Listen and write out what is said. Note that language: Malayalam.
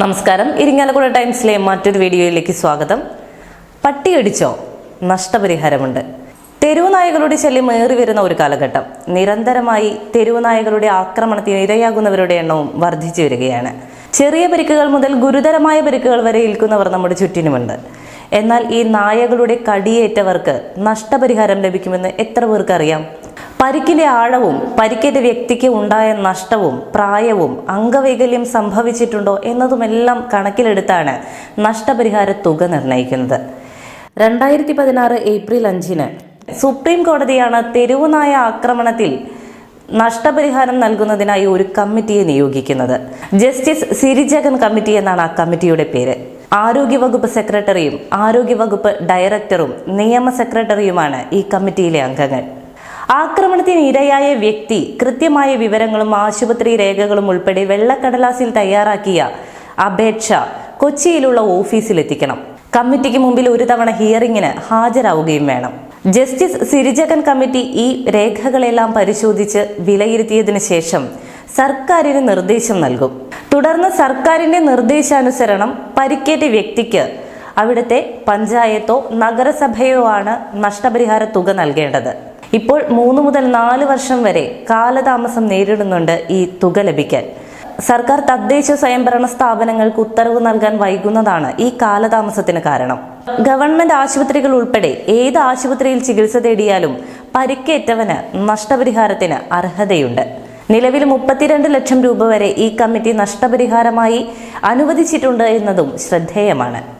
നമസ്കാരം. ഇരിങ്ങാലക്കുട ടൈംസിലെ മറ്റൊരു വീഡിയോയിലേക്ക് സ്വാഗതം. പട്ടിയടിച്ചോ? നഷ്ടപരിഹാരമുണ്ട്. തെരുവുനായകളുടെ ശല്യം ഏറി വരുന്ന ഒരു കാലഘട്ടം. നിരന്തരമായി തെരുവുനായകളുടെ ആക്രമണത്തിന് ഇരയാകുന്നവരുടെ എണ്ണവും വർദ്ധിച്ചു വരികയാണ്. ചെറിയ പരിക്കുകൾ മുതൽ ഗുരുതരമായ പരിക്കുകൾ വരെ ഏൽക്കുന്നവർ നമ്മുടെ ചുറ്റിനുമുണ്ട്. എന്നാൽ ഈ നായകളുടെ കടിയേറ്റവർക്ക് നഷ്ടപരിഹാരം ലഭിക്കുമെന്ന് എത്ര പേർക്ക് പരിക്കിന്റെ ആഴവും പരിക്കേറ്റ വ്യക്തിക്ക് ഉണ്ടായ നഷ്ടവും പ്രായവും അംഗവൈകല്യം സംഭവിച്ചിട്ടുണ്ടോ എന്നതുമെല്ലാം കണക്കിലെടുത്താണ് നഷ്ടപരിഹാര തുക നിർണയിക്കുന്നത്. രണ്ടായിരത്തി പതിനാറ് ഏപ്രിൽ അഞ്ചിന് സുപ്രീം കോടതിയാണ് തെരുവുനായ ആക്രമണത്തിൽ നഷ്ടപരിഹാരം നൽകുന്നതിനായി ഒരു കമ്മിറ്റിയെ നിയോഗിക്കുന്നത്. ജസ്റ്റിസ് സിരിജഗൻ കമ്മിറ്റി എന്നാണ് ആ കമ്മിറ്റിയുടെ പേര്. ആരോഗ്യവകുപ്പ് സെക്രട്ടറിയും ആരോഗ്യവകുപ്പ് ഡയറക്ടറും നിയമ സെക്രട്ടറിയുമാണ് ഈ കമ്മിറ്റിയിലെ അംഗങ്ങൾ. ആക്രമണത്തിന് ഇരയായ വ്യക്തി കൃത്യമായ വിവരങ്ങളും ആശുപത്രി രേഖകളും ഉൾപ്പെടെ വെള്ളക്കടലാസിൽ തയ്യാറാക്കിയ അപേക്ഷ കൊച്ചിയിലുള്ള ഓഫീസിലെത്തിക്കണം. കമ്മിറ്റിക്ക് മുമ്പിൽ ഒരു തവണ ഹിയറിംഗിന് ഹാജരാവുകയും വേണം. ജസ്റ്റിസ് സിരിജകൻ കമ്മിറ്റി ഈ രേഖകളെല്ലാം പരിശോധിച്ച് വിലയിരുത്തിയതിനു ശേഷം സർക്കാരിന് നിർദ്ദേശം നൽകും. തുടർന്ന് സർക്കാരിന്റെ നിർദ്ദേശാനുസരണം പരിക്കേറ്റ വ്യക്തിക്ക് അവിടുത്തെ പഞ്ചായത്തോ നഗരസഭയോ ആണ് നഷ്ടപരിഹാര തുക നൽകേണ്ടത്. ഇപ്പോൾ മൂന്ന് മുതൽ നാല് വർഷം വരെ കാലതാമസം നേരിടുന്നുണ്ട് ഈ തുക ലഭിക്കാൻ. സർക്കാർ തദ്ദേശ സ്വയംഭരണ സ്ഥാപനങ്ങൾക്ക് ഉത്തരവ് നൽകാൻ വൈകുന്നതാണ് ഈ കാലതാമസത്തിന് കാരണം. ഗവൺമെന്റ് ആശുപത്രികൾ ഉൾപ്പെടെ ഏത് ആശുപത്രിയിൽ ചികിത്സ തേടിയാലും പരിക്കേറ്റവന് നഷ്ടപരിഹാരത്തിന് അർഹതയുണ്ട്. നിലവിൽ മുപ്പത്തിരണ്ട് ലക്ഷം രൂപ വരെ ഈ കമ്മിറ്റി നഷ്ടപരിഹാരമായി അനുവദിച്ചിട്ടുണ്ട് എന്നതും ശ്രദ്ധേയമാണ്.